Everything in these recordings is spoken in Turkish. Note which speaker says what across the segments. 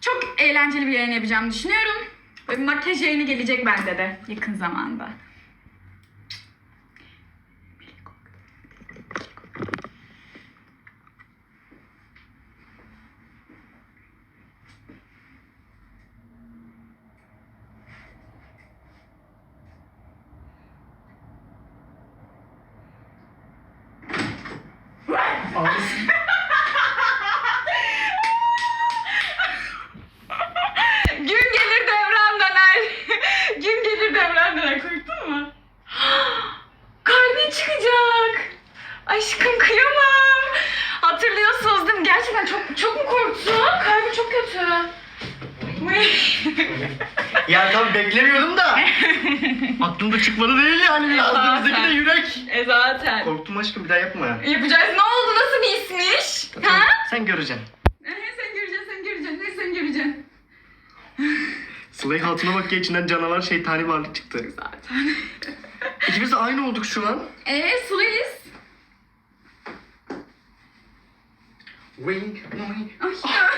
Speaker 1: Çok eğlenceli bir yayın yapacağımı düşünüyorum. Ve makyaj yayını gelecek bende de yakın zamanda.
Speaker 2: Ya tam beklemiyordum da. Aklımda çıkmadı değil yani biraz da
Speaker 1: Zaten.
Speaker 2: bizdeki de yürek.
Speaker 1: e zaten.
Speaker 2: Korktum aşkım bir daha yapma.
Speaker 1: Yapacağız. Ne oldu? Nasıl bir ismiş? Ha?
Speaker 2: Sen göreceksin.
Speaker 1: Ee, sen göreceksin, sen göreceksin. Ne sen göreceksin?
Speaker 2: Sıla'yı hatuna bak ki içinden canavar şeytani varlık çıktı.
Speaker 1: Zaten.
Speaker 2: İkimiz de aynı olduk şu an.
Speaker 1: Eee Sulu'yuz.
Speaker 2: Wink, wink.
Speaker 1: Ay.
Speaker 2: Ya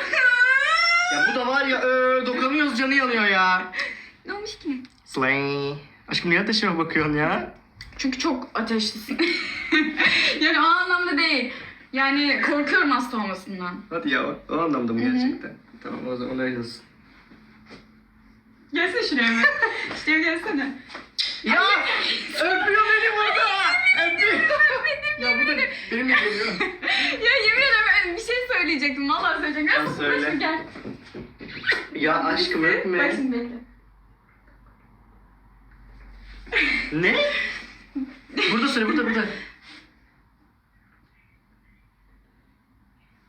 Speaker 2: bu da var ya ö, dokunamıyoruz canı yanıyor ya.
Speaker 1: ne olmuş ki?
Speaker 2: Slay. Aşkım niye ateşime bakıyorsun ya?
Speaker 1: Çünkü çok ateşlisin. yani o anlamda değil. Yani korkuyorum hasta olmasından.
Speaker 2: Hadi ya o anlamda mı gerçekten? Tamam o zaman öyle olsun.
Speaker 1: Gelsene şuraya bir. şuraya gelsene.
Speaker 2: Ya öpüyor beni burada. Öpüyor. ya bu da benimle geliyor.
Speaker 1: ya yemin ederim ben bir şey söyleyecektim. Vallahi söyleyecektim. Gel,
Speaker 2: Ya söyle.
Speaker 1: Gel.
Speaker 2: Ya aşkım
Speaker 1: Bak
Speaker 2: öpme.
Speaker 1: şimdi bekle.
Speaker 2: Ne? Burada söyle burada burada.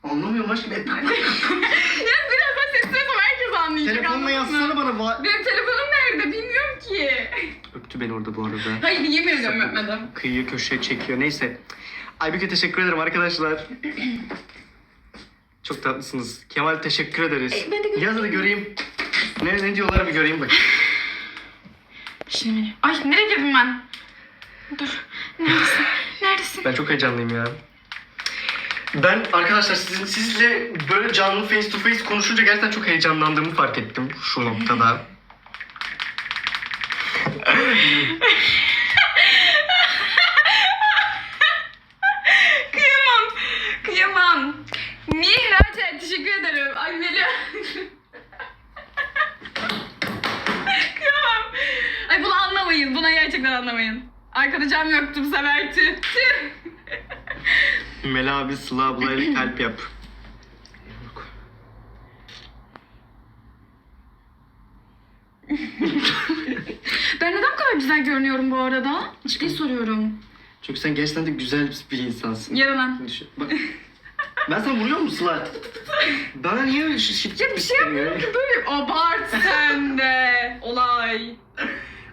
Speaker 2: Anlamıyorum aşkım.
Speaker 1: ya biraz daha sesli yapsam herkes anlayacak.
Speaker 2: Telefonla
Speaker 1: anladın mı?
Speaker 2: yazsana bana. Va-
Speaker 1: Benim telefonum nerede bilmiyorum ki.
Speaker 2: Öptü beni orada bu arada.
Speaker 1: Hayır yemin ediyorum öpmedim.
Speaker 2: Kıyıya köşeye çekiyor. Neyse. Aybüke teşekkür ederim arkadaşlar. Çok tatlısınız. Kemal teşekkür ederiz.
Speaker 1: E, ben de göreyim.
Speaker 2: Yaz da göreyim. Ne, ne diyorlar bir göreyim bak.
Speaker 1: Şimdi. Ay nereye girdim ben? Dur. Neredesin? Neredesin?
Speaker 2: Ben çok heyecanlıyım ya. Ben arkadaşlar sizin, sizle böyle canlı face to face konuşunca gerçekten çok heyecanlandığımı fark ettim şu noktada.
Speaker 1: teşekkür ederim. Ay. Kıyamam. Ay bunu anlamayın. Buna gerçekten anlamayın. Arkada cam yoktu bu sefer. Tüh. Tüh.
Speaker 2: Mela abi Sıla ablayla kalp yap.
Speaker 1: Ben neden bu kadar güzel görünüyorum bu arada? Ciddi soruyorum.
Speaker 2: Çünkü sen gerçekten de güzel bir insansın.
Speaker 1: Yaralan.
Speaker 2: Düşün- Bak. Ben sana vuruyor musun Sıla? Bana niye öyle şiddet
Speaker 1: Ya bir şey yapmıyorum ki böyle. Abart sen de. Olay.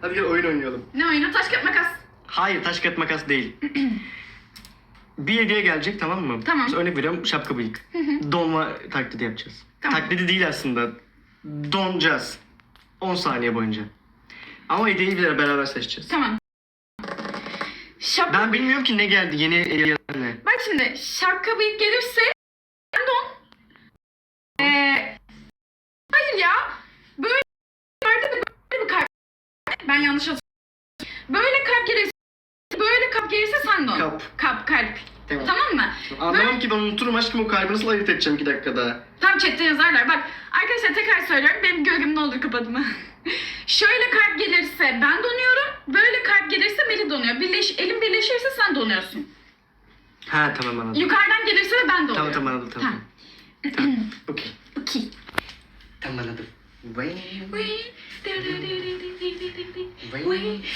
Speaker 2: Hadi gel oyun oynayalım.
Speaker 1: Ne oyunu? Taş kağıt makas.
Speaker 2: Hayır taş kağıt makas değil. bir hediye gelecek tamam mı?
Speaker 1: Tamam.
Speaker 2: Mesela örnek veriyorum şapka bıyık. Donma taklidi yapacağız.
Speaker 1: Tamam.
Speaker 2: Taklidi değil aslında. Donacağız. 10 saniye boyunca. Ama hediyeyi bile beraber seçeceğiz.
Speaker 1: Tamam. Şap
Speaker 2: Ben bilmiyorum ki ne geldi yeni ne.
Speaker 1: Bak şimdi şapka bıyık gelirse ben don. Ee, hayır ya. Böyle böyle bir, böyle bir kalp. Ben yanlış hatırlıyorum. Böyle kalp gelirse böyle kalp gelirse sen don.
Speaker 2: Kap.
Speaker 1: Kalp kalp.
Speaker 2: Tamam.
Speaker 1: Tamam mı?
Speaker 2: Anlamam ki ben unuturum aşkım o kalbi nasıl ayırt edeceğim 2 dakikada.
Speaker 1: Tam chatte yazarlar. Bak arkadaşlar tekrar söylüyorum. Benim gölgem ne olur kapadı mı? Şöyle kalp gelirse ben donuyorum. Böyle kalp gelirse Melih donuyor. Birleş, elim birleşirse sen donuyorsun.
Speaker 2: Ha tamam anladım.
Speaker 1: Yukarıdan gelirse de ben donuyorum.
Speaker 2: Tamam tamam anladım tamam. tamam. Okey.
Speaker 1: Okey.
Speaker 2: Tamam anladım. Vay.
Speaker 1: Vay.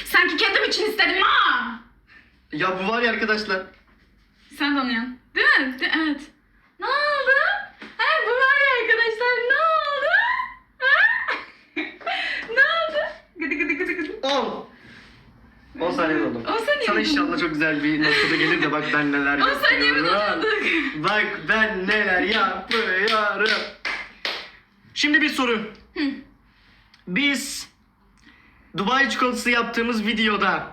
Speaker 1: Sanki kendim için istedim ha.
Speaker 2: Ya bu var ya arkadaşlar.
Speaker 1: Sen de anlıyorsun. Değil mi? De- evet. Ne oldu? Ha, bu var ya arkadaşlar. Ne oldu? Ha? ne oldu? Gıdı gıdı gıdı gıdı.
Speaker 2: 10. 10 saniye oldu.
Speaker 1: On saniye
Speaker 2: Sana
Speaker 1: mi
Speaker 2: inşallah çok güzel bir noktada gelir de bak ben neler
Speaker 1: On saniye mi
Speaker 2: yapıyorum. Bak ben neler yapıyorum. Şimdi bir soru. Biz Dubai çikolatası yaptığımız videoda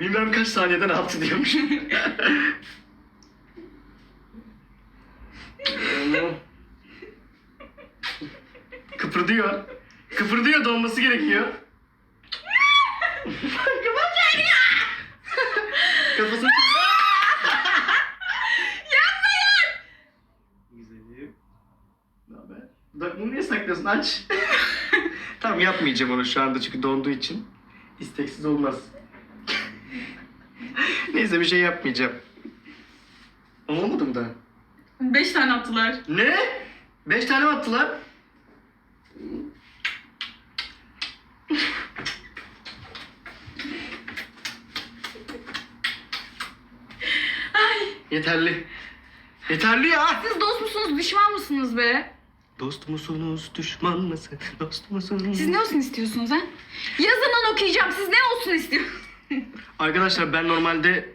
Speaker 2: bilmem kaç saniyede ne yaptı diyormuş. Kıpırdıyor. Kıpırdıyor donması gerekiyor. Kafasını
Speaker 1: Yapmayın!
Speaker 2: Güzelim. Ne haber? Bunu niye saklıyorsun? Aç. tamam yapmayacağım onu şu anda çünkü donduğu için. İsteksiz olmaz. Neyse bir şey yapmayacağım. Olmadı mı daha?
Speaker 1: Beş tane attılar.
Speaker 2: Ne? Beş tane mi attılar?
Speaker 1: Ay.
Speaker 2: Yeterli. Yeterli ya.
Speaker 1: Siz dost musunuz, düşman mısınız be?
Speaker 2: Dost musunuz, düşman mısın? Dost musunuz?
Speaker 1: Siz ne olsun istiyorsunuz ha? Yazından okuyacağım. Siz ne olsun istiyorsunuz?
Speaker 2: Arkadaşlar ben normalde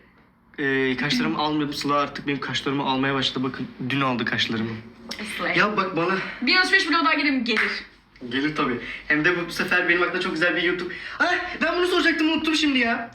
Speaker 2: e, kaşlarımı almıyordum. Sıla artık benim kaşlarımı almaya başladı. Bakın dün aldı kaşlarımı.
Speaker 1: Ya.
Speaker 2: Ya bak bana
Speaker 1: Bir alışveriş bloğu daha gelir mi? Gelir.
Speaker 2: gelir tabii. Hem de bu, bu sefer benim aklımda çok güzel bir YouTube. Ay ben bunu soracaktım unuttum şimdi ya.